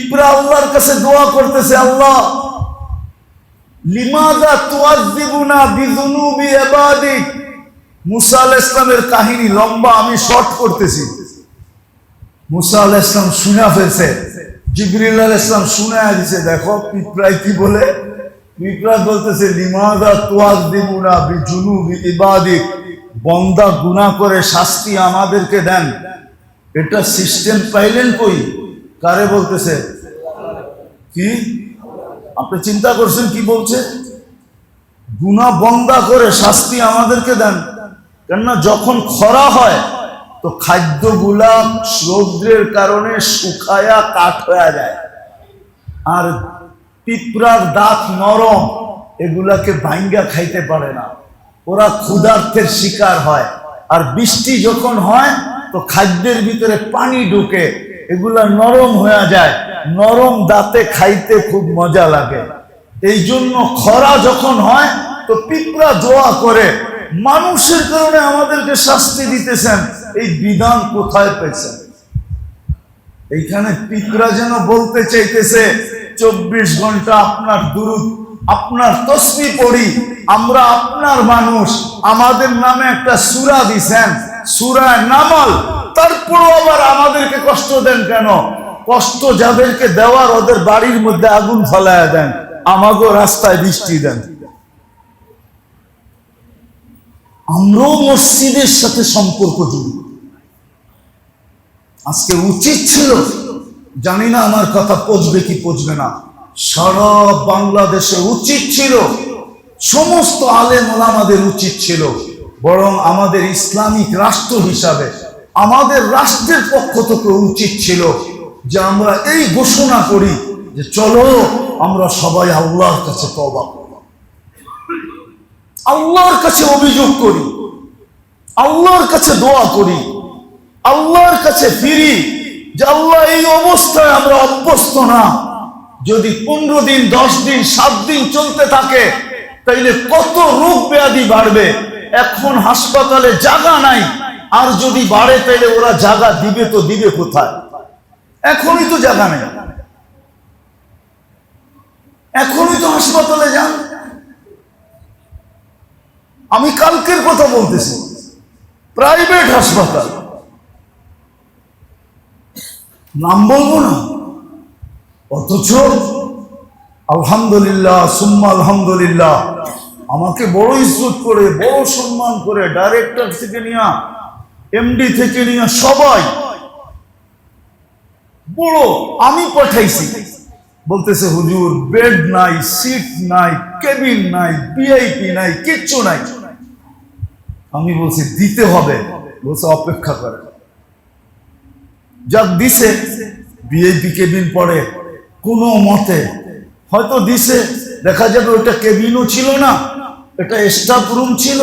পিঁপড়া আল্লাহর কাছে দোয়া করতেছে, আল্লাহ, লিমাদা তুয়াজ্জিবুনা বিযুনুবি ইবাদিক মুসা ইসলামের কাহিনী লম্বা, আমি শর্ট করতেছি। মুসা আলাইহিস ইসলাম শুনে ফেলছে। জিবরিল ইসলাম শুনে দিছে, দেখো পিঁপড়াই কি বলে? পিঁপড়া বলতেছে, লিমাদা তুয়াজ্জিবুনা বিযুনুবি ইবাদিক বন্দা গুনাহ করে শাস্তি আমাদেরকে দেন। এটা সিস্টেম পাইলেন কই? কারে বলতেছে? কি? আপনি চিন্তা করছেন কি বলছে? গুণা বন্দা করে শাস্তি আমাদেরকে দেন। কেননা যখন খরা হয়, তো খাদ্যগুলা রৌদ্রের কারণে শুকায়া কাঠ হয়ে যায়। আর পিঁপড়ার দাঁত নরম, এগুলাকে ভাঙ্গা খাইতে পারে না। ওরা ক্ষুধার্থের শিকার হয়। আর বৃষ্টি যখন হয়, তো খাদ্যের ভিতরে পানি ঢুকে। এগুলা নরম হয়ে যায়, নরম দাঁতে খাইতে খুব মজা লাগে। এই জন্য খরা যখন হয়, তো পিঁপড়া দোয়া করে। মানুষের কারণে আমাদেরকে শাস্তি দিতেছেন, এই বিধান কোথায় পেয়েছেন? এইখানে পিঁপড়া যেন বলতে চাইতেছে, চব্বিশ ঘণ্টা আপনার দুরুদ, আপনার তসবি পড়ি, আমরা আপনার মানুষ, আমাদের নামে একটা সুরা দিছেন সুরা নামাল। তারপরও আবার আমাদেরকে কষ্ট দেন কেন? কষ্ট যাদেরকে দেওয়ার ওদের বাড়ির মধ্যে আগুন ফলায়া দেন, আমাগো রাস্তায় বৃষ্টি দেন। আমরাও মসজিদের সাথে সম্পর্ক জড়িত আজকে উচিত ছিল, জানি না আমার কথা পচবে কি পচবে না, সারা বাংলাদেশে উচিত ছিল, সমস্ত আলেম উচিত ছিল, বরং আমাদের ইসলামিক রাষ্ট্র হিসাবে আমাদের রাষ্ট্রের পক্ষ থেকে উচিত ছিল যে আমরা এই ঘোষণা করি যে চলো আমরা সবাই আল্লাহর কাছে তবা আল্লাহর কাছে অভিযোগ করি। আল্লাহর কাছে দোয়া করি। আল্লাহর কাছে ফিরি যে আল্লাহ এই অবস্থায় আমরা অভ্যস্ত না। যদি পনেরো দিন, দশ দিন, সাত দিন চলতে থাকে, তাইলে কত রোগ ব্যাধি বাড়বে? এখন হাসপাতালে জায়গা নাই। আর যদি বাড়ে, তাইলে ওরা জায়গা দিবে তো দিবে কোথায়? এখনই তো জায়গা নেই। এখনই তো হাসপাতালে যান। আমি কালকের কথা বলতেছি। প্রাইভেট হাসপাতাল। নাম বলব না। অথচ আলহামদুলিল্লাহ, সুম্মা আলহামদুলিল্লাহ, আমাকে বড় ইজ্জত করে, বড় সম্মান করে ডাইরেক্টর থেকে নিয়ে এমডি থেকে নিয়ে সবাই। বড় আমি পাঠাইছি। বলতেছে, হুজুর, বেড নাই, সিট নাই, কেবিন নাই ভিআইপি নাই, কিচ্ছু নাই। আমি বলছি, দিতে হবে। বলছে, অপেক্ষা করে। যাক, দিছে। ভিআইপি কেবিন পড়ে। কোনো মতে, হয়তো দিছে। দেখা যাবে, ওটা কেবিনও ছিল না, এটা স্টাফ রুম ছিল।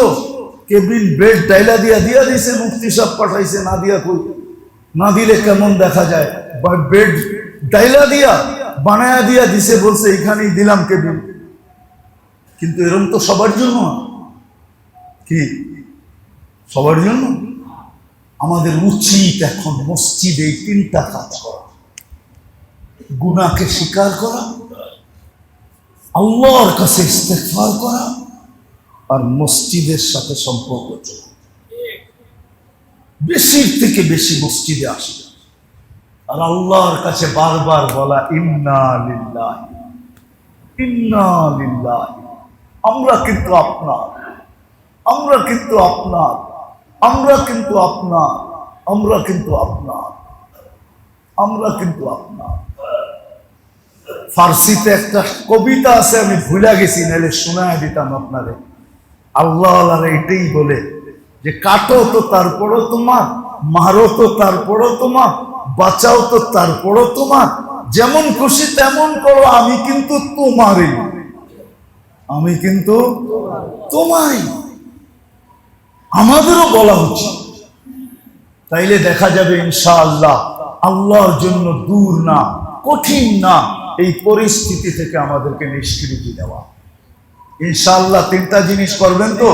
কেবিন, বেড ডাইলা দিয়া দিয়া দিছে, মুক্তি সব পাঠাইছে, না দিয়া কই? না দিলে কেমন দেখা যায়? বা বেড ডাইলা দিয়া, বানায়া দিয়া দিছে, বলছে এখানেই দিলাম কেবিন। কিন্তু এরকম তো সবার জন্য কি? সবার জন্য? আমাদের উচিত এখন মসজিদে তিনটা কাজ করা। গুনাকে স্বীকার করা, আল্লাহর কাছে ইস্তেফার করা আর মসজিদের সাথে সম্পর্ক চলা বেশির থেকে বেশি মসজিদে আসে। আর আল্লাহর কাছে বারবার বলা, ইন্না আমরা কিন্তু আপনার, আমরা কিন্তু আপনার, আমরা কিন্তু আপনার, আমরা কিন্তু আপনার, আমরা কিন্তু আপনার। ফার্সিতে একটা কবিতা আছে, আমি ভুলে গেছি, নাহলে শোনায় দিতাম আপনারে। আল্লাহ এটাই বলে যে কাটো তো তারপরও তোমার, মারো তো তারপরও তোমার, বাঁচাও তো তারপরও তোমার। যেমন খুশি তেমন করো, আমি কিন্তু তোমারই। আমি কিন্তু তোমারই। আমাদেরও বলা উচিত। তাইলে দেখা যাবে ইনশাআল্লাহ আল্লাহর জন্য দূর না, কঠিন না এই পরিস্থিতি থেকে আমাদেরকে নিষ্কৃতি দেওয়া। ইনশাআল্লাহ তিনটা জিনিস করবেন তো?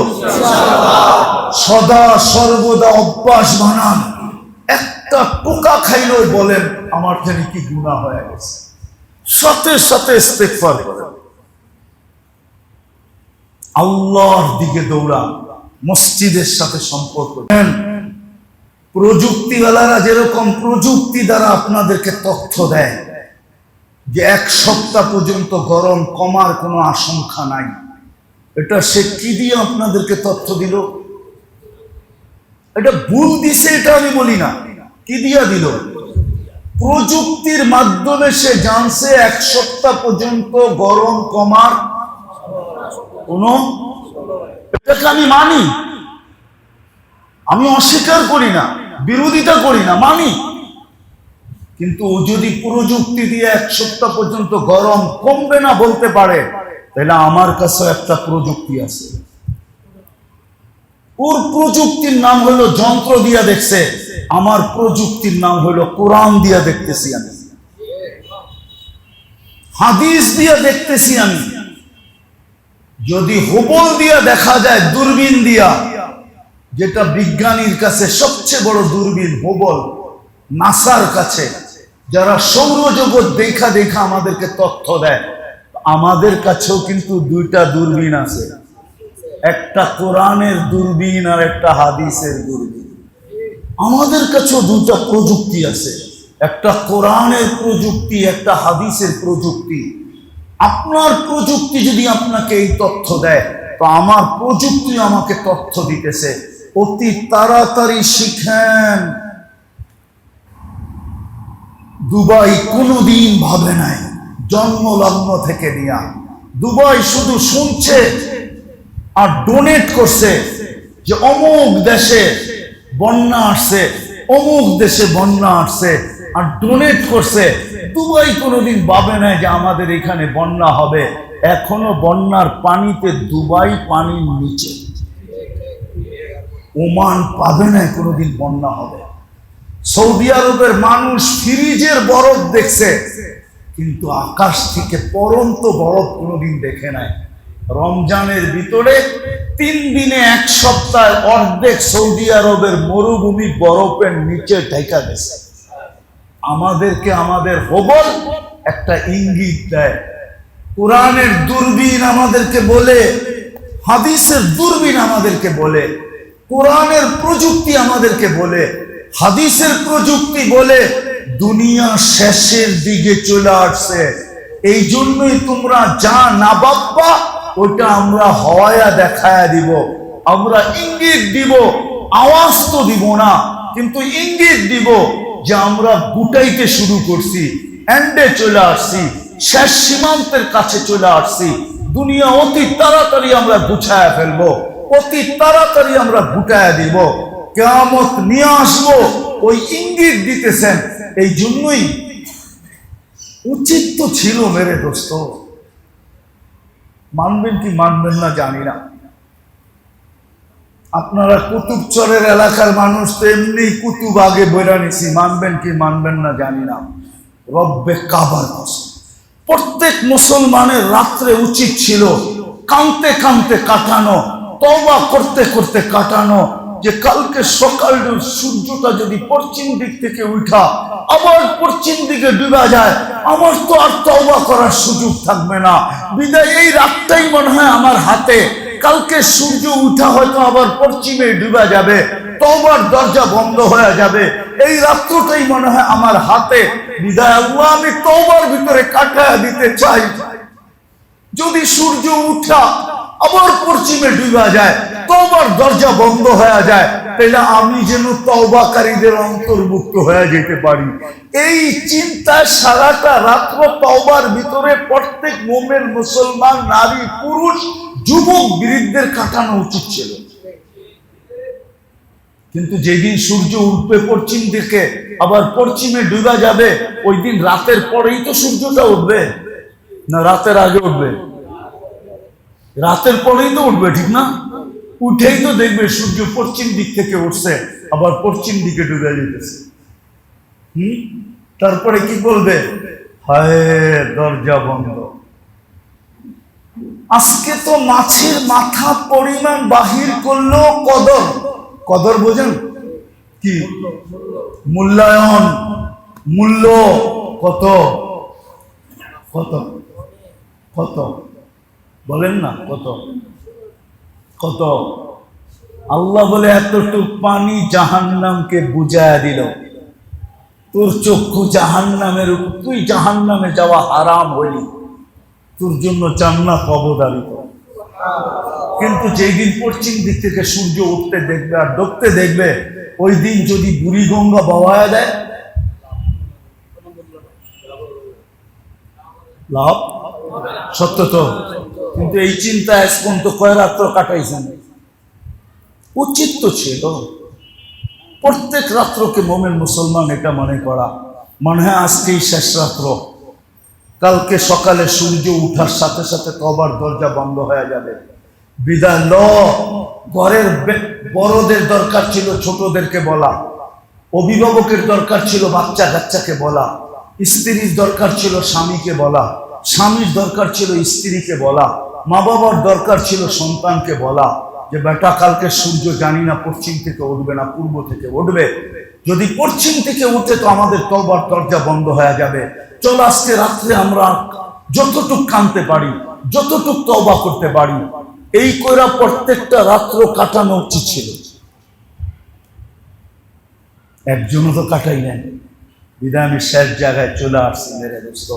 সদা সর্বদা অভ্যাস বানান। একটা টোকা খাইলেও বলেন আমার জানি কি গুণা হয়ে গেছে। সাথে সাথে ইস্তেগফার করেন। আল্লাহর দিকে দৌড়ান মসজিদের সাথে সম্পর্ক। প্রযুক্তিওয়ালারা যেরকম প্রযুক্তি দ্বারা আপনাদেরকে তথ্য দেয় যে এক সপ্তাহ পর্যন্ত গরম কমার কোনো আশঙ্কা নাই। এটা সে কি দিয়ে আপনাদেরকে তথ্য দিল? এটা ভুল দিছে এটা আমি বলি না। কি দিয়া দিল? প্রযুক্তির মাধ্যমে সে জানছে এক সপ্তাহ পর্যন্ত গরম কমার কোন এটাকে আমি মানি। আমি অস্বীকার করি না, বিরোধিতা করি না, মানি। কিন্তু যদি প্রযুক্তি দিয়ে এক সপ্তাহ পর্যন্ত গরম কমবে না বলতে পারে তাহলে আমার কাছে একটা প্রযুক্তি আছে। ওর প্রযুক্তির নাম হলো যন্ত্র দিয়া দেখছে, আমার প্রযুক্তির নাম হলো কোরআন দিয়া দেখতেছি আমি। হাদিস দিয়া দেখতেছি আমি। যদি হোবল দিয়া দেখা যায়, দূরবীন দিয়া, যেটা বিজ্ঞানীর কাছে সবচেয়ে বড় দূরবীন, হোবল, নাসার কাছে, যারা সৌরজগৎ দেখা দেখা আমাদেরকে তথ্য দেয়। আমাদের কাছেও কিন্তু দুইটা দূরবীন আছে। একটা কোরআনের দূরবীন আর একটা হাদিসের দূরবীন। আমাদের কাছেও দুটা প্রযুক্তি আছে। একটা কোরআনের প্রযুক্তি, একটা হাদিসের প্রযুক্তি। আপনার প্রযুক্তি যদি আপনাকে এই তথ্য দেয়, তো আমার প্রযুক্তি আমাকে তথ্য দিতেছে। অতি তাড়াতাড়ি শিখেন। দুবাই কোনোদিন ভাবে নাই। জন্মলগ্ন থেকে নিয়া দুবাই শুধু শুনছে আর ডোনেট করছে যে অমুক দেশে বন্যা আসছে, অমুক দেশে বন্যা আসছে আর ডোনেট করছে। দুবাই কোনোদিন ভাবে নাই যে আমাদের এখানে বন্যা হবে। এখনও বন্যার পানিতে দুবাই পানির নিচে। ওমান পাবে না কোনোদিন বন্যা হবে। সৌদি আরবের মানুষ ফ্রিজের বরফ দেখছে। কিন্তু আকাশ থেকে পরন্ত বরফ কোনোদিন দেখে নাই। রমজানের ভিতরে তিন দিনে এক সপ্তাহ অর্ধেক সৌদি আরবের মরুভূমি বরফের নিচে ঢেকা গেছে। আমাদেরকে আমাদের হবল একটা ইঙ্গিত দেয়। কোরআনের দূরবীন আমাদেরকে বলে, হাদিসের দূরবীন আমাদেরকে বলে, কোরআনের প্রযুক্তি আমাদেরকে বলে, হাদিসের প্রযুক্তি বলে দুনিয়া শেষের দিকে চলে আসছে। এই জন্যই তোমরা যা না বাপ্পা ওটা আমরা হওয়ায়া দেখায়া দিব। আমরা ইঙ্গিত দিব, আওয়াজ তো দিব না, কিন্তু ইঙ্গিত দিব যে আমরা গুটাইতে শুরু করছি, এন্ডে চলে আসছি, শেষ সীমান্তের কাছে চলে আসছি। দুনিয়া অতি তাড়াতাড়ি আমরা গুছায়া ফেলব, অতি তাড়াতাড়ি আমরা গুটায়া দিব। কেয়ামত নিয়ে আসব, ওই ইঙ্গিত দিতেছেন এই জন্যই উচিত তো ছিল মেরে দোস্ত। মানবেন কি মানবেন না জানি না। আপনারা কুতুবচরের এলাকার মানুষ তো এমনি কুতুব আগে বইরা নিছি, মানবেন কি মানবেন না জানি না। রব্বে কাবার কসম। প্রত্যেক মুসলমানের রাত্রে উচিত ছিল কাঁদতে কাঁদতে কাটানো, তওবা করতে করতে কাটানো যে কালকে সকাল সূর্যটা যদি পশ্চিম দিক থেকে উঠা, আবার পশ্চিম দিকে ডুবা যায়, আমার তো আর তওবা করার সুযোগ থাকবে না। বিদায়, এই রাতটাই মনে হয় আমার হাতে। কালকে সূর্য উঠা হয়তো আবার পশ্চিমে ডুবা যাবে, তওবার দরজা বন্ধ হয়ে যাবে। এই রাত্রটাই মনে হয় আমার হাতে। বিদায়, আল্লাহ আমি তওবার ভিতরে কাটায় দিতে চাই। যদি সূর্য উঠা আবার পশ্চিমে ডুবা যায় তওবার দরজা বন্ধ হয়ে যায়। তাহলে আমি যেন তওবাকারীদের অন্তর্ভুক্ত হয়ে যেতে পারি। এই চিন্তায় সারাটা রাত্র তওবার ভিতরে প্রত্যেক মোমের মুসলমান, নারী, পুরুষ, যুবক বৃদ্ধের কাটানো উচিত ছিল। কিন্তু যেদিন সূর্য উঠবে পশ্চিম দিকে, আবার পশ্চিমে ডুবা যাবে, ওই দিন রাতের পরেই তো সূর্যটা উঠবে। না, রাতের আগে উঠবে। রাতের পরেই তো উঠবে, ঠিক না? উঠেই তো দেখবে সূর্য পশ্চিম দিক থেকে উঠছে, আবার পশ্চিম দিকে ডুবে যেতেছে। হম? তারপরে কি বলবে? হায়, দরজা বন্ধ। আজকে তো মাছের মাথা পরিমাণ বাহির করল কদর। কদর বোঝেন? কি? মূল্যায়ন। মূল্য কত? কত? কত? বলেন না, কত? কত? আল্লাহ বলে, এতটুক পানি জাহান্নামকে বুঝায়া দিল। তোর চক্ষু জাহান্নামের তুই জাহান্নামে যাওয়া হারাম হইলি। তোর জন্য জান্নাত অবদারিত কিন্তু যেই দিন পশ্চিম দিক থেকে সূর্য উঠতে দেখবে আর ডুবতে দেখবে, ওই দিন যদি বুড়িগঙ্গা বাওয়ায় দেয়, লাভ? সত্য তো? কিন্তু এই চিন্তা আজ পর্যন্ত কয় রাত্র কাটাইছেন উচিত তো ছিল। প্রত্যেক রাত্রকে মোমেন মুসলমান এটা মনে করা। মনে হয় আজকেই শেষ রাত্র। কালকে সকালে সূর্য উঠার সাথে সাথে কবার দরজা বন্ধ হয়ে যাবে। বিদায় ল। ঘরের বড়দের দরকার ছিল ছোটদেরকে বলা। অভিভাবকের দরকার ছিল বাচ্চা কাচ্চাকে বলা। স্ত্রীর দরকার ছিল স্বামীকে বলা। স্বামীর দরকার ছিল স্ত্রীকে বলা। মা বাবার দরকার ছিল সন্তানকে বলা যে, বেটা, কালকে সূর্য জানি না পশ্চিম থেকে উঠবে না পূর্ব থেকে উঠবে। যদি পশ্চিম থেকে উঠে তো আমাদের তলবার দরজা বন্ধ হয়ে যাবে। চল আজকে রাত্রে আমরা যতটুক কানতে পারি, যতটুক তবা করতে পারি, এই কইরা প্রত্যেকটা রাত্র কাটানো উচিত ছিল। একজনও তো কাটাই নেন বিদায় আমি শেষ জায়গায় চলে আসছি, মেরে দোস্ত।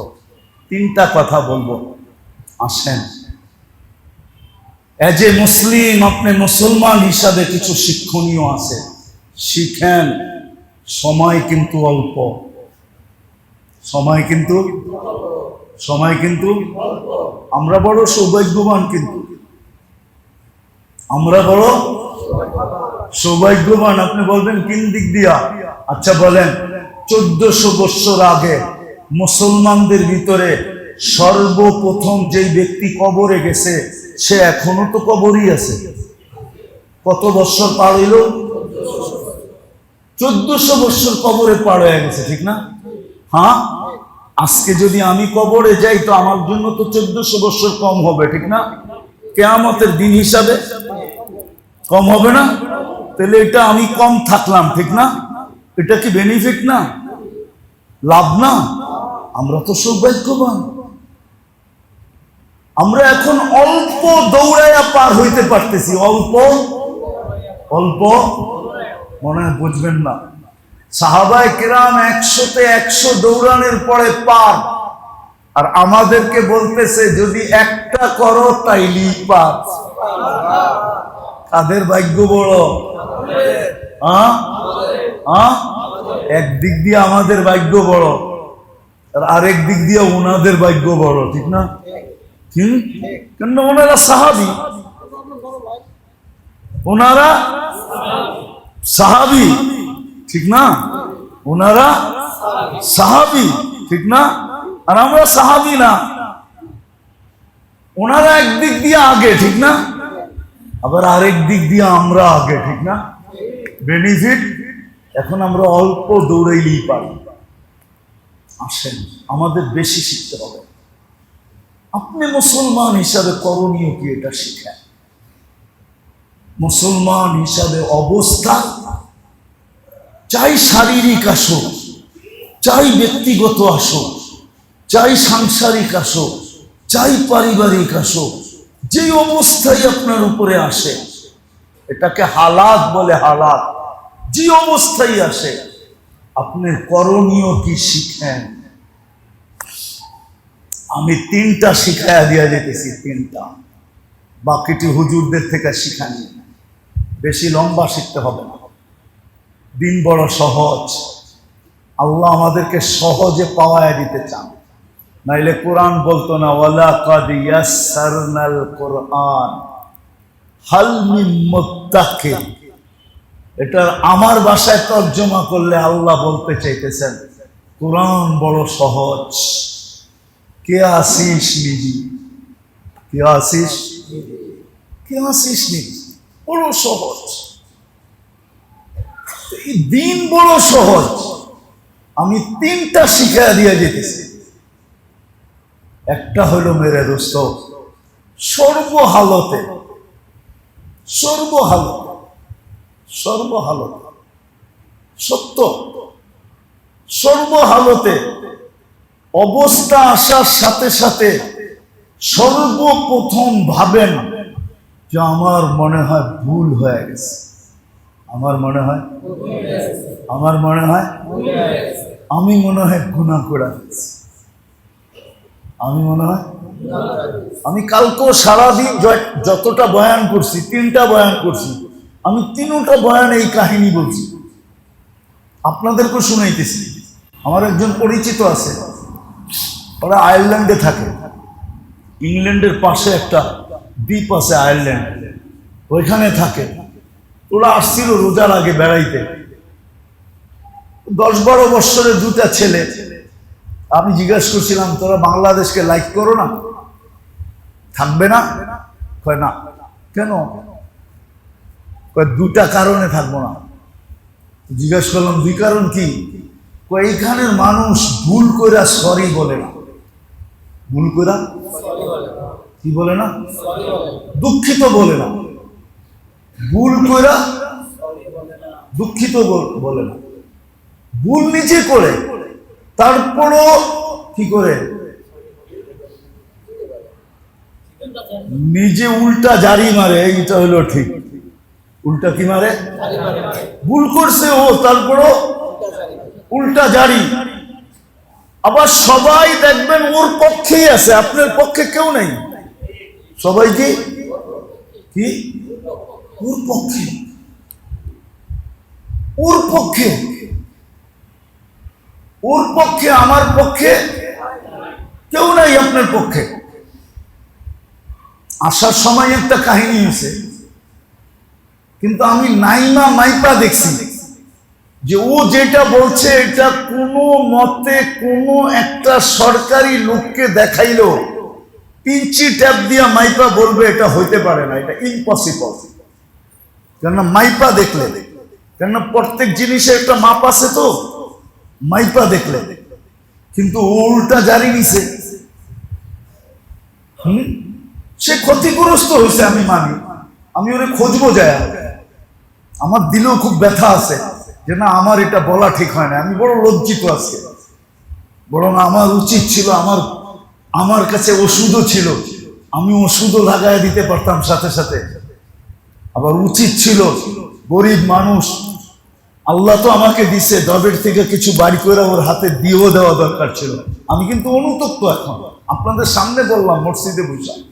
তিনটা কথা বলব। আসেন। এজ এ মুসলিম, আপনি মুসলমান হিসাবে কিছু শিক্ষণীয় আছে। শিখেন, সময় কিন্তু অল্প। সময় কিন্তু সময় কিন্তু আমরা বড় সৌভাগ্যবান কিন্তু। আমরা বড় সৌভাগ্যবান, আপনি বলবেন কোন দিক দিয়া? আচ্ছা বলেন, চোদ্দশো বৎসর আগে মুসলমানদের ভিতরে সর্বপ্রথম যেই ব্যক্তি কবরে গেছে সে এখনও তো কবরই আছে। কত বৎসর পার হইল? চোদ্দশো বৎসর কবরে পার হয়ে গেছে, ঠিক না? হ্যাঁ? আজকে যদি আমি কবরে যাই, তো আমার জন্য তো চোদ্দশো বৎসর কম হবে, ঠিক না? কেয়ামতের দিন হিসাবে কম হবে না? তাহলে এটা আমি কম থাকলাম, ঠিক না? এটা কি বেনিফিট না? লাভ না? আমরা তো সৌভাগ্যবান। আমরা এখন অল্প দৌড়াইয়া পার হইতে পারতেছি। অল্প? অল্প? মনে বুঝবেন না। সাহাবায় কিরাম একশোতে একশো দৌড়ানোর পরে পার। আর আমাদেরকে বলতেছে, যদি একটা করো, তাইলি পার। তাদের ভাগ্য বড়? হ্যাঁ? হ্যাঁ? একদিক দিয়ে আমাদের ভাগ্য বড়, আর আরেক দিক দিয়ে ওনাদের ভাগ্য বড়, ঠিক না? ওনারা সাহাবি? ওনারা সাহাবি, ঠিক না? ওনারা সাহাবি, ঠিক না? আর আমরা সাহাবি না। ওনারা একদিক দিয়ে আগে, ঠিক না? আবার আরেক দিক দিয়ে আমরা আগে, ঠিক না? বেনিফিট এখন আমরা অল্প দৌড়াইলেই পারি। আসেন, আমাদের বেশি শিখতে হবে। আপনি মুসলমান হিসাবে করণীয় কি এটা শিখেন? মুসলমান হিসাবে অবস্থা? চাই শারীরিক আসো চাই ব্যক্তিগত আসো চাই সাংসারিক আসো চাই পারিবারিক আসো যে অবস্থায় আপনার উপরে আসে, এটাকে হালাত বলে হালাত, যে অবস্থায় আসে, আপনি করণীয় কি শিখেন? আমি তিনটা শিখাইয়া দিয়া যেতেছি তিনটা। বাকিটি হুজুরদের থেকে শিখানি। বেশি লম্বা শিখতে হবে না। দিন বড় সহজ। আল্লাহ আমাদেরকে সহজে পাওয়ায় দিতে চান। নাইলে কোরআন বলতো না, ওয়ালা কাদ ইয়াসসারনাল কোরআন। হাল মিন মুত্তাকিন। এটা আমার ভাষায় তর্জমা করলে আল্লাহ বলতে চাইতেছেন, কোরআন বড় সহজ। কে আসিস নিজি কে আসিস কে আসিস নিজি বড় সহজ। এই দিন বড় সহজ। আমি তিনটা শিখা দিয়ে যেতেছি। একটা হলো মেরে দোস্ত, সর্বহালতে। সর্বহালতে। সর্বহালতে। সত্য। সর্বহালতে। অবস্থা আসার সাথে সাথে সর্বপ্রথম ভাবেন যে আমার মনে হয় ভুল হয়ে গেছে। আমার মনে হয়? আমার মনে হয়? আমি মনে হয় গুণা করে ফেলছি। আমি মনে হয়? আমি কালকেও সারাদিন যতটা বয়ান করছি, তিনটা বয়ান করছি, আমি তিনটা বয়ান এই কাহিনী বলছি। আপনাদেরকেও শুনাইতেছি। আমার একজন পরিচিত আছে। ওরা আয়ারল্যান্ডে থাকে। ইংল্যান্ডের পাশে একটা দ্বীপ আছে আয়ারল্যান্ড। ওইখানে থাকে। ওরা আসছিল রোজার আগে বেড়াইতে। দশ বারো বৎসরের দুটা ছেলে। আমি জিজ্ঞাসা করছিলাম, তোরা বাংলাদেশকে লাইক করো না? থাকবে না? কয় না। কেন? কয় দুটা কারণে থাকব না। জিজ্ঞাসা করলাম, দুই কারণ কি? এইখানের মানুষ ভুল করে সরি বলে না। ভুল করে কি বলে না? দুঃখিত বলে না। ভুল কইরা দুঃখিত বলে না। ভুল নিজে করে, তারপরও কি করে? নিজে উল্টা জারি মারে, এইটা হলো ঠিক। উল্টা কি মারে? ভুল করছে ও, তারপরও উল্টা জারি। আবার সবাই দেখবেন ওর পক্ষেই আছে, আপনার পক্ষে কেউ নেই। সবাই কি? ওর পক্ষে। ওর পক্ষে। ওর পক্ষে, আমার পক্ষে কেউ নাই আপনার পক্ষে। আসার সময় একটা কাহিনী আছে। কিন্তু আমি নাইমা মাইপা দেখছি। যে ও যেটা বলছে, এটা কোনো মতে কোনো একটা সরকারি লোককে দেখাইলো। ইঞ্চি ট্যাপ দিয়া মাইপা বলবে, এটা হইতে পারে না, এটা ইম্পসিবল কেননা মাইপা দেখলে, কেননা প্রত্যেক জিনিসে একটা মাপ আছে তো, মাইপা দেখলে। কিন্তু উল্টা জারি নিছে। হুম? সে ক্ষতিগ্রস্ত হয়েছে আমি মানি। আমি ওরে খুঁজবো যায়। আমার দিলেও খুব ব্যথা আছে। যে না, আমার এটা বলা ঠিক হয় না। আমি বড় লজ্জিত আজকে। বরং আমার উচিত ছিল, আমার আমার কাছে ওষুধও ছিল। আমি ওষুধও লাগাই দিতে পারতাম সাথে সাথে। আবার উচিত ছিল, গরিব মানুষ, আল্লাহ তো আমাকে দিছে, দবের থেকে কিছু বাড়ি করে ওর হাতে দিয়েও দেওয়া দরকার ছিল। আমি কিন্তু অনুতপ্ত এখন। আপনাদের সামনে বললাম, মসজিদে বসে।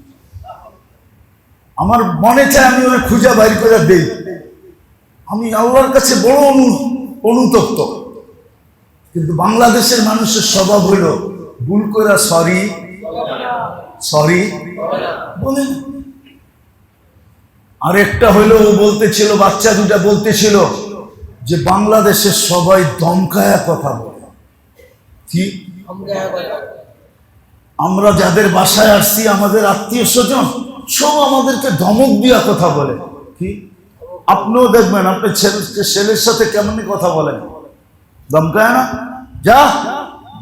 আমার মনে চায় আমি ওরা খুঁজা বাইর করে দেই। আমি আল্লাহর কাছে বড় অনু, অনুতপ্ত। কিন্তু বাংলাদেশের মানুষের স্বভাব হইল ভুল করে সরি সরি বলে না। আরেকটা হইল ও বলতেছিল, বাচ্চা দুটা বলতেছিল যে বাংলাদেশের সবাই দমকায়া কথা বলে। কি? আমরা যাদের বাসায় আসছি, আমাদের আত্মীয় স্বজন, সব আমাদেরকে ধমক দিয়া কথা বলে। কি? আপনিও দেখবেন, আপনি ছেলে ছেলের সাথে কেমনি কথা বলেন। দমকায় না? যা,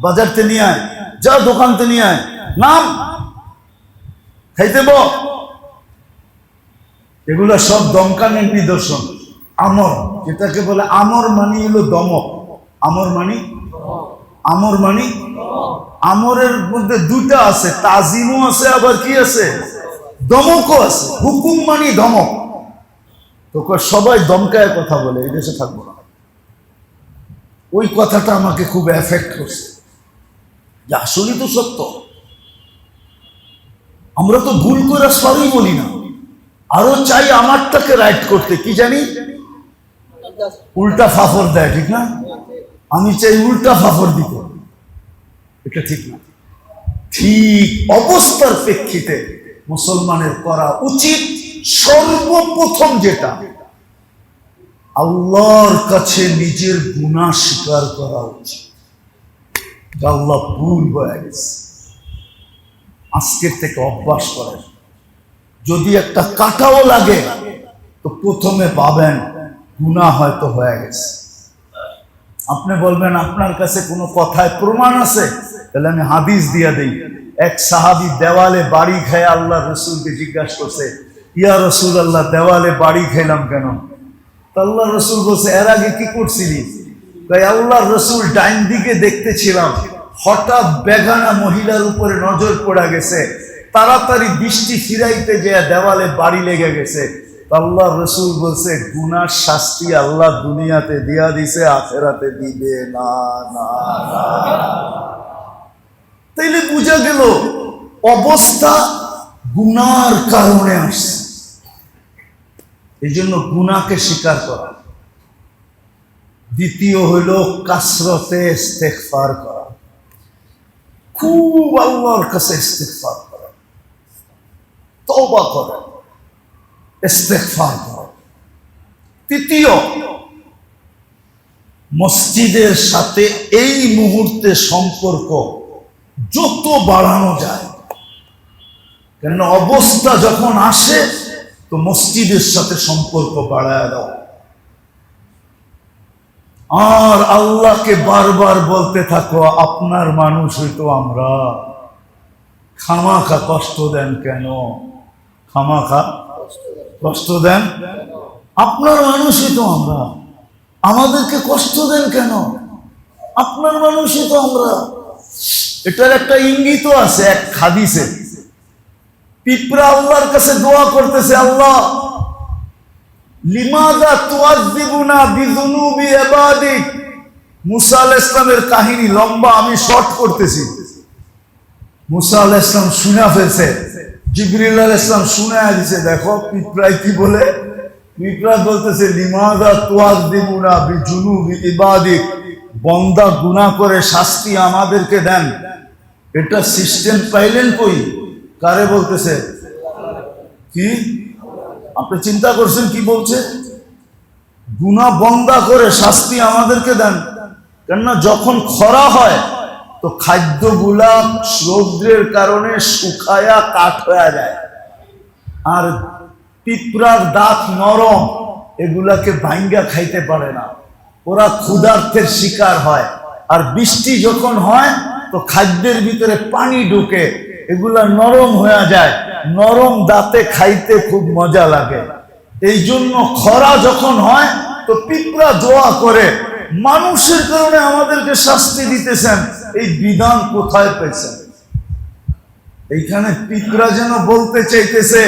বাজারতে নিয়ে আয়। যা, দোকানতে নিয়ে আয়। নাম। খাইতে ব এগুলো সব দমকানের নিদর্শন। আমর, যেটাকে বলে আমর মানি হলো দমক। আমর মানি? আমর মানি? আমরের মধ্যে দুইটা আছে, তাজিমও আছে, আবার কি আছে? দমকও আছে। হুকুম মানি দমক। তো সবাই দমকায় কথা বলে, এই দেশে থাকব না। ওই কথাটা আমাকে খুব এফেক্ট করছে। যে আসলেই তো সত্য। আমরা তো ভুল করে সবই বলি না। আরও চাই আমারটাকে রাইট করতে, কি জানি? উল্টা ফাফর দেয়, ঠিক না? আমি চাই উল্টা ফাফর দিতে এটা ঠিক না। ঠিক অবস্থার প্রেক্ষিতে মুসলমানের করা উচিত সর্বপ্রথম যেটা, আল্লাহর কাছে নিজের গুণা স্বীকার করা উচিত। আল্লাহ ভুল হয়ে গেছে। আজকের থেকে অভ্যাস করেন। যদি একটা কাটাও লাগে, তো প্রথমে পাবেন গুণা হয়তো হয়ে গেছে। আপনি বলবেন, আপনার কাছে কোনো কথায় প্রমাণ আছে? তাহলে আমি হাদিস দিয়া দেই। এক সাহাবি দেওয়ালে বাড়ি খেয়ে আল্লাহ রসুলকে জিজ্ঞাসা করছে ইয়া রসুল আল্লাহ দেওয়ালে বাড়ি খেলাম কেন? আল্লাহ রসুল বলছে, এর আগে কি করছিলি? তাই আল্লাহ রসুল ডাইন দিকে দেখতেছিলাম, হঠাৎ বেগানা মহিলার উপরে নজর পড়া গেছে। তাড়াতাড়ি দৃষ্টি ফিরাইতে যে দেওয়ালে বাড়ি লেগে গেছে। আল্লাহ রসুল বলছে, গুনার শাস্তি আল্লাহ দুনিয়াতে দিয়া দিছে, আখেরাতে দিবে। না না। তাইলে বুঝা গেল, অবস্থা গুনার কারণে আসছে। এই জন্য গুনাকে স্বীকার করা। দ্বিতীয় হইল কাসরতে ইস্তেগফার করা। খুব আল্লাহর কাছে ইস্তেগফার করা। তওবা করা। ইস্তেগফার করা। তৃতীয়, মসজিদের সাথে এই মুহূর্তে সম্পর্ক যত বাড়ানো যায়। কেন অবস্থা যখন আসে তো মসজিদের সাথে সম্পর্ক বাড়ায় দাও। আর আল্লাহকে বারবার বলতে থাকো, আপনার মানুষ হইতো আমরা। খামাখা কষ্ট দেন কেন? খামাখা কষ্ট দেন? আপনার মানুষ হইতো আমরা। আমাদেরকে কষ্ট দেন কেন? আপনার মানুষই তো আমরা। এটার একটা ইঙ্গিত আছে এক খাদিসে পিঁপড়া আল্লাহর কাছে দোয়া করতেছে, আল্লাহ, লিমাদা তুয়াজ্জিবুনা বিযুনুবি ইবাদিক মুসা আলাইহিস ইসলামের কাহিনী লম্বা, আমি শর্ট করতেছি। মুসা আলাইহিস ইসলাম শুনে ফেলছে। জিবরিল আলাইহিস ইসলাম শুনে দিছে, দেখো পিঁপড়াই কি বলে? পিঁপড়া বলতেছে, লিমাদা তুয়াজ্জিবুনা বিযুনুবি ইবাদিক বন্দা গুনাহ করে শাস্তি আমাদেরকে দেন। এটা সিস্টেম পাইলেন কই? কারে বলতেছে? কি? আপনি চিন্তা করছেন কি বলছে? গুনা বন্দা করে শাস্তি আমাদেরকে দেন। কেননা যখন খরা হয়, তো খাদ্যগুলা রৌদ্রের কারণে শুকায়া কাঠ হয়ে যায়। আর পিঁপড়ার দাঁত নরম, এগুলাকে ভাঙ্গা খাইতে পারে না। ওরা ক্ষুধার্থের শিকার হয়। আর বৃষ্টি যখন হয়, তো খাদ্যের ভিতরে পানি ঢুকে। এগুলা নরম হয়ে যায়। নরম দাঁতে খাইতে খুব মজা লাগে। এই জন্য খরা যখন হয়, তো পিঁপড়া দোয়া করে। মানুষের কারণে আমাদেরকে শাস্তি দিতেছেন। এই বিধান কোথায় পেয়েছেন? এইখানে পিঁপড়া যেন বলতে চাইতেছে,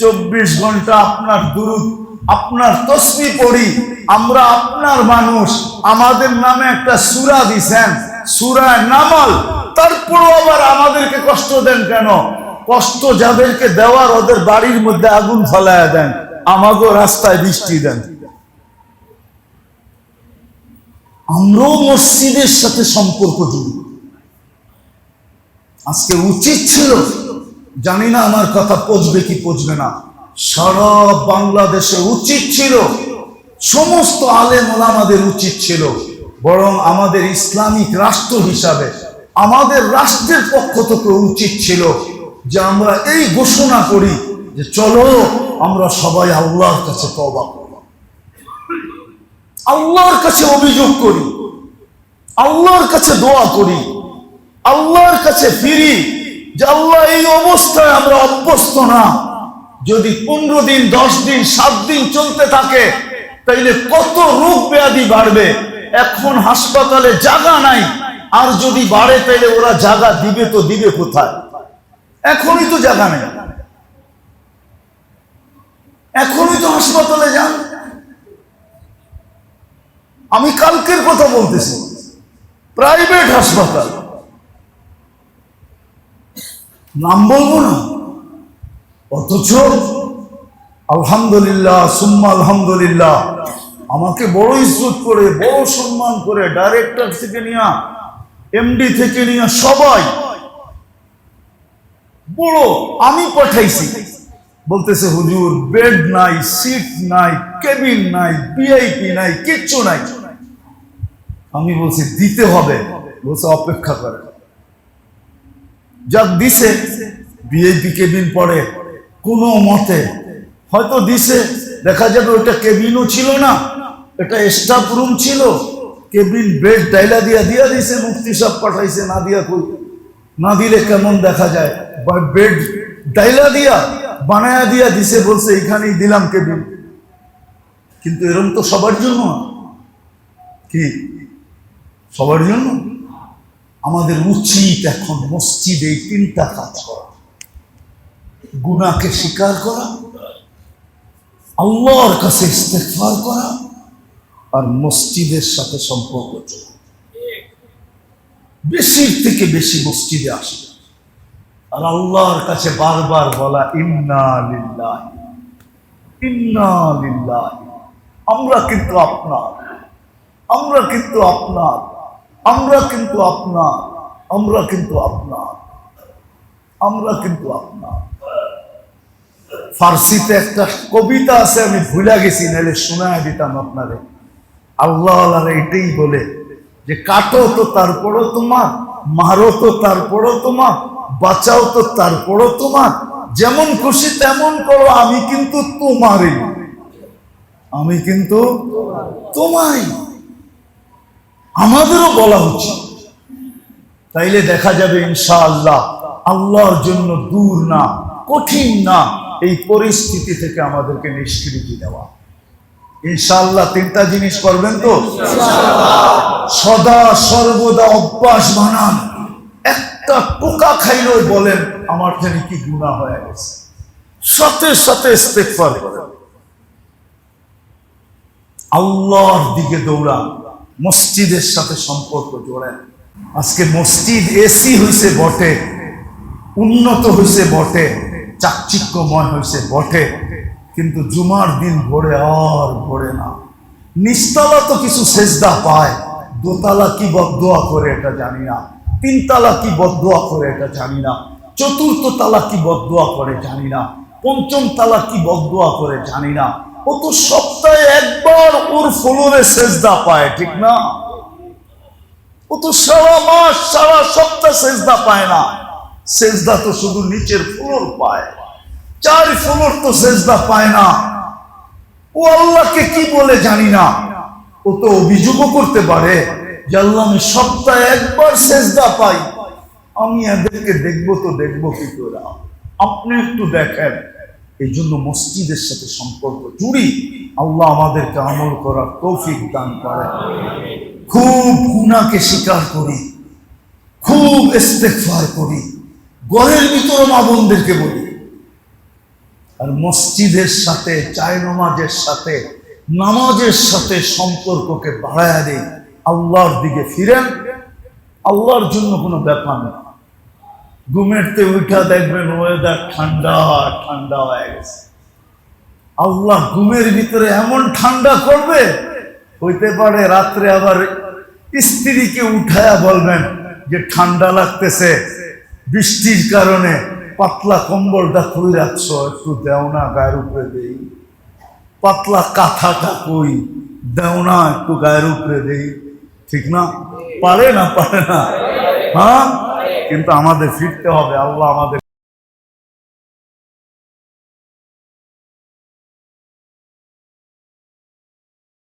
চব্বিশ ঘণ্টা আপনার দুরুদ, আপনার তসবি পড়ি, আমরা আপনার মানুষ, আমাদের নামে একটা সুরা দিছেন, সুরায় নামাল। তারপরও আবার আমাদেরকে কষ্ট দেন কেন? কষ্ট যাদেরকে দেওয়ার ওদের বাড়ির মধ্যে আগুন ফলায় দেন, আমাগো রাস্তায় বৃষ্টি দেন। আমরাও মসজিদের সাথে সম্পর্ক জড়িত আজকে উচিত ছিল, জানি না আমার কথা পচবে কি পচবে না, সারা বাংলাদেশে উচিত ছিল, সমস্ত আলেম ওলামাদের উচিত ছিল, বরং আমাদের ইসলামিক রাষ্ট্র হিসাবে আমাদের রাষ্ট্রের পক্ষ থেকে উচিত ছিল যে আমরা এই ঘোষণা করি যে চলো আমরা সবাই আল্লাহর কাছে তবা আল্লাহর কাছে অভিযোগ করি। আল্লাহর কাছে দোয়া করি। আল্লাহর কাছে ফিরি যে আল্লাহ এই অবস্থায় আমরা অভ্যস্ত না। যদি পনেরো দিন, দশ দিন, সাত দিন চলতে থাকে, তাইলে কত রোগ ব্যাধি বাড়বে? এখন হাসপাতালে জায়গা নাই। আর যদি বাড়ে, তাইলে ওরা জায়গা দিবে তো দিবে কোথায়? এখনই তো জায়গা নেই। এখনই তো হাসপাতালে যান। আমি কালকের কথা বলতেছি। প্রাইভেট হাসপাতাল। নাম বলব না। অথচ আলহামদুলিল্লাহ, সুম্মা আলহামদুলিল্লাহ। আমাকে বড় ইজ্জত করে, বড় সম্মান করে ডাইরেক্টর থেকে নিয়ে এমডি থেকে নিয়ে সবাই, বড়, আমি পাঠাইছি। বলতেছে, হুজুর, বেড নাই, সিট নাই, কেবিন নাই ভিআইপি নাই, কিচ্ছু নাই। আমি বলছি, দিতে হবে। বলছে, অপেক্ষা করে। যাক, দিছে। ভিআইপি কেবিন পরে, কোনো মতে। হয়তো দিছে, দেখা যাবে ওটা কেবিনও ছিল না, এটা স্টাফ রুম ছিল। কেবিন বেড ডাইলা দিয়া দিয়া দিছে, মুক্তি সব পাঠাইছে, না দিয়া কই? না দিলে কেমন দেখা যায়? বেড ডাইলা দিয়া, বানায়া দিয়া দিছে বলছে এখানেই দিলাম কেবিন কিন্তু এরম তো সবার জন্য। কি? সবার জন্য? আমাদের উচিত এখন মসজিদে তিনটা কাজ করা। গুনাকে স্বীকার করা, আল্লাহর কাছে ইস্তেগফার করা আর মসজিদের সাথে সম্পর্ক চলা বেশির থেকে বেশি মসজিদে আসে। আর আল্লাহর কাছে বারবার বলা, ইন্না আমরা কিন্তু আপনার, আমরা কিন্তু আপনার, আমরা কিন্তু আপনার, আমরা কিন্তু আপনার, আমরা কিন্তু আপনার। ফার্সিতে একটা কবিতা আছে, আমি ভুলে গেছি, নাহলে শোনায় দিতাম আপনারে। আল্লাহ আল্লাহ এটাই বলে যে কাটো তো তারপরও তোমার, মারো তো তারপরও তোমার, বাঁচাও তো তারপরও তোমার। যেমন খুশি তেমন করো, আমি কিন্তু তোমারই। আমি কিন্তু আমাদেরও বলা উচিত। তাইলে দেখা যাবে ইনশাআল্লাহ আল্লাহর জন্য দূর না, কঠিন না, এই পরিস্থিতি থেকে আমাদেরকে নিষ্কৃতি দেওয়া। ইনশাআল্লাহ তিনটা জিনিস করবেন তো? সদা সর্বদা অভ্যাস বানান। একটা টোকা খাইলেও বলেন, আমার জানি কি গুণা হয়ে গেছে। সাথে সাথে করেন। আল্লাহর দিকে দৌড়ান, মসজিদের সাথে সম্পর্ক জোড়েন। আজকে মসজিদ এসি হয়েছে বটে, উন্নত হয়েছে বটে, চাকচিক্যময় হয়েছে বটে। কিন্তু জুমার দিন ভরে আর ভরে না। নিচতলা তো কিছু সেজদা পায়, দোতলা কি বদোয়া করে এটা জানি না, তিনতলা কি বদোয়া করে এটা জানি না চতুর্থ তালা কি বদোয়া করে জানি না পঞ্চম তালা কি বদোয়া করে জানি না। ও তো সপ্তাহে একবার ওর ফলোরে সেজদা পায়, ঠিক না? ও তো সারা মাস, সারা সপ্তাহ সেজদা পায় না। সেজদা তো শুধু নিচের ফ্লোর পায়। চার ফ্লোর তো সেজদা পায় না, ও আল্লাহকে কি বলে জানি না। ও তো অভিযোগও করতে পারে যে আল্লাহ আমি সপ্তাহে একবার সেজদা পাই। আমি এদেরকে দেখব তো দেখব কি করে। আপনি একটু দেখেন, এই জন্য মসজিদের সাথে সম্পর্ক জুড়ি। আল্লাহ আমাদেরকে আমল করার তৌফিক দান করে খুব গুণাকে স্বীকার করি, খুব ইস্তেগফার করি। ঘরের ভিতরে মা বোনদেরকে বলি। আর মসজিদের সাথে, চায় নমাজের সাথে, নামাজের সাথে সম্পর্ককে বাড়ায় দিই, আল্লাহর দিকে ফিরেন, আল্লাহর জন্য কোনো ব্যাপার না। ঘুমেরতে উঠা দেখবেন ওয়েদার ঠান্ডা ঠান্ডা হয়ে গেছে। আল্লাহ ঘুমের ভিতরে এমন ঠান্ডা করবে, হইতে পারে রাত্রে আবার স্ত্রীকে উঠায়া বলবেন যে ঠান্ডা লাগতেছে, বৃষ্টির কারণে পাতলা কম্বলটা খুলে রাখছ একটু দেও না গায়ের উপরে দেই। পাতলা কাঁথাটা কই দেও না একটু গায়ের উপরে দেই। ঠিক না? পারে না পারে না? হ্যাঁ? কিন্তু আমাদের ফিরতে হবে, আল্লাহ আমাদের